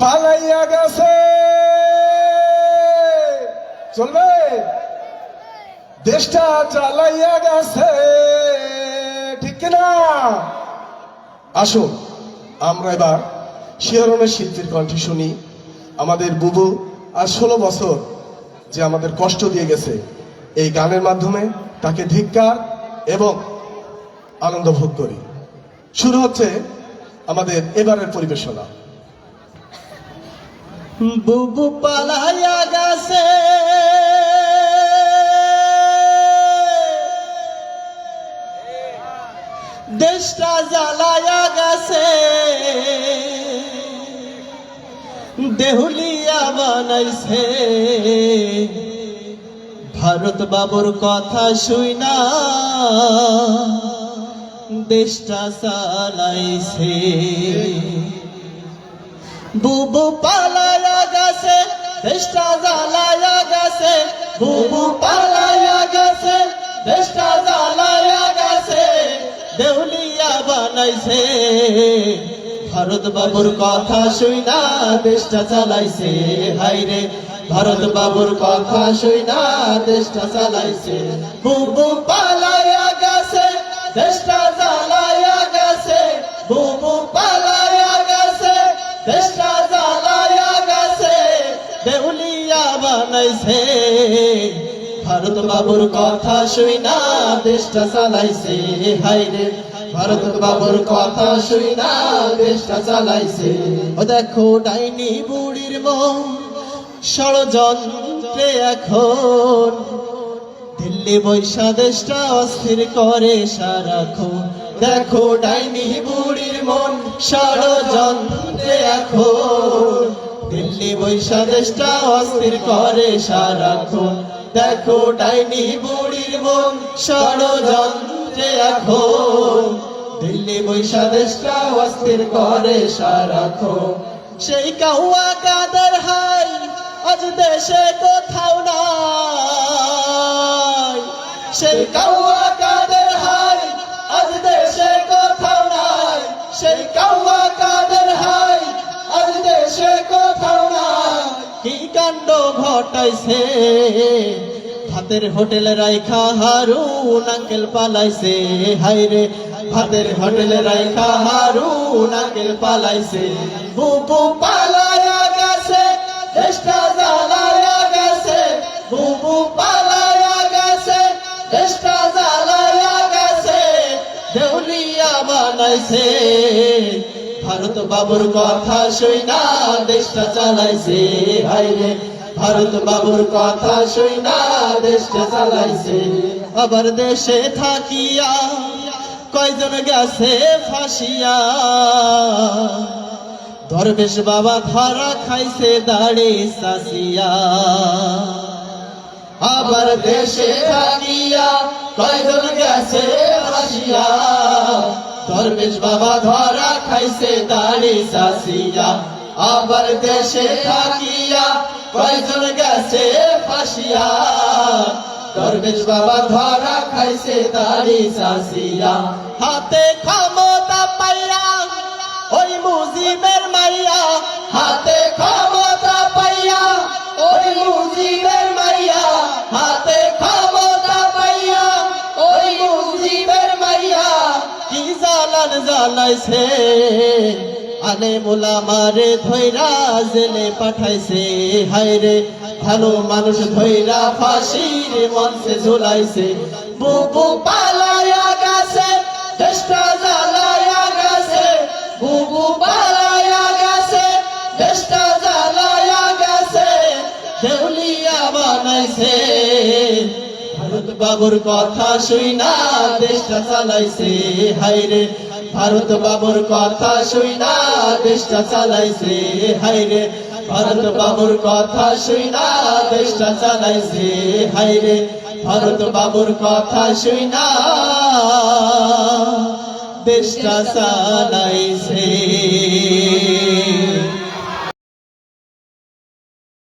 পালাইয়া গেছে। চলবে? দেশটা চালাইয়া গেছে। ঠিক কিনা? আসো, আমরা এবার শিহরণের শিল্পীর কণ্ঠে শুনি আমাদের বুবু আর ষোলো বছর যে আমাদের কষ্ট দিয়ে গেছে, এই গানের মাধ্যমে তাকে ধিক্কার এবং আনন্দ ভোগ করি। শুরু হচ্ছে আমাদের এবারের পরিবেশনা। বুবু পালাইয়া গেছে। দেশটা জ্বালায়া গেছে। দেহুলিয়া বানাইছে। ভারত বাবুর কথা শুই না, দেশটা চালাইছে। বুবু পালায়া গেছে, দেশটা জ্বালায়া গেছে। বুবু পালায়া গেছে, দেশটা জ্বালায়া গেছে, দেউলিয়া বানাইছে। ভারত বাবুর কথা শুই না দেশটা চালাইছে, হাইরে। ভারত বাবুর কথা শুই না দেশটা চালাইছে। বুবু পালায়া গেছে, দেশটা জ্বালায়া গেছে। বুবু পালায়া গেছে, দেশটা জ্বালায়া গেছে। দেউলিয়া বানাইছে। ভারত বাবুর কথা শুই না দেশটা চালাইছে, হাইরে। ভারত বাবুর কথা শুই না দেশটা চালাইছে। ও দেখো ডাইনি বুড়ির মন ষড়যন্ত্রে এখন। দিল্লি বৈশা দেশটা অস্থির করে সারাক্ষণ। দেখো ডাইনি বুড়ির মন ষড়যন্ত্রে এখন। দিল্লি বৈশা দেশটা অস্থির করে সারাক্ষণ। দেখো ডাইনি বুড়ির মন ষড়যন্ত্রে এখন। দিল্লি বৈশা দেশটা অস্থির করে সারাক্ষণ সেই কাউয়া কাদের হাই, আজ দেশে কোথাও নাই। সেই কাউয়া কাদের হাই, আজ দেশে কোথাও নাই। সেই কাউয়া কাদের হাই, আজ দেশে কোথাও নাই। কি কাণ্ড ঘটাইছে? হাতের হোটেলে রাইখা হারুন আঙ্কেল পালাইছে। হাইরে ভাতের হোটেলে রাইখা হারুন আঙ্কেল পালাইছে। বুবু পালায়া গেছে দেশটা জ্বালায়া গেছে। বুবু পালায়া গেছে দেশটা জ্বালায়া গেছে। দেউলিয়া বানাইছে ভারত বাবুর কথা শুই না দেশটা চালাইছে। হাইরে, ভারত বাবুর কথা শুই না দেশটা চালাইছে। আবার দেশে থাকিয়া কয়জন গেছে ফাঁসিয়া? দরবেশ বাবা ধরা খাইছে, দাড়ি সাসিয়া আবার দেশে থাকিয়া কয়জন গেছে ফাঁসিয়া? দরবেশ বাবা ধরা খাইছে, দাড়ি সাসিয়া আবার দেশে থাকিয়া কয়জন গেছে ফাঁসিয়া? দরবেশ বাবা ধরা খাইছে দাড়ি সাসিয়া হাতে ক্ষমতা পাইয়া, ওই মুজিবের মাইয়া। হাতে ক্ষমতা পাইয়া, ওই মুজিবের মাইয়া। হাতে ক্ষমতা পাইয়া, ওই মুজিবের মাইয়া। কি জালান জ্বালাইছে? আলে মোলা মারে ধৈরা জেলে পাঠাইছে। হায়রে ভালো মানুষ ধৈরা ফাঁসির মঞ্চে ঝুলাইছে। বুবু পালায়া গেছে, দেশটা জ্বালায়া গেছে। বুবু পালায়া গেছে, দেশটা জ্বালায়া গেছে। দেউলিয়া বানাইছে। ভারত বাবুর কথা শুই না, দেশটা চালাইছে। হাইরে ভারত বাবুর কথা শুই না, দেশটা চালাইছে। হাইরে ভারত বাবুর কথা শুনা দেশটা চালাইছে হাইরে। ভারত বাবুর কথা শুনা দেশটা চালাইছে।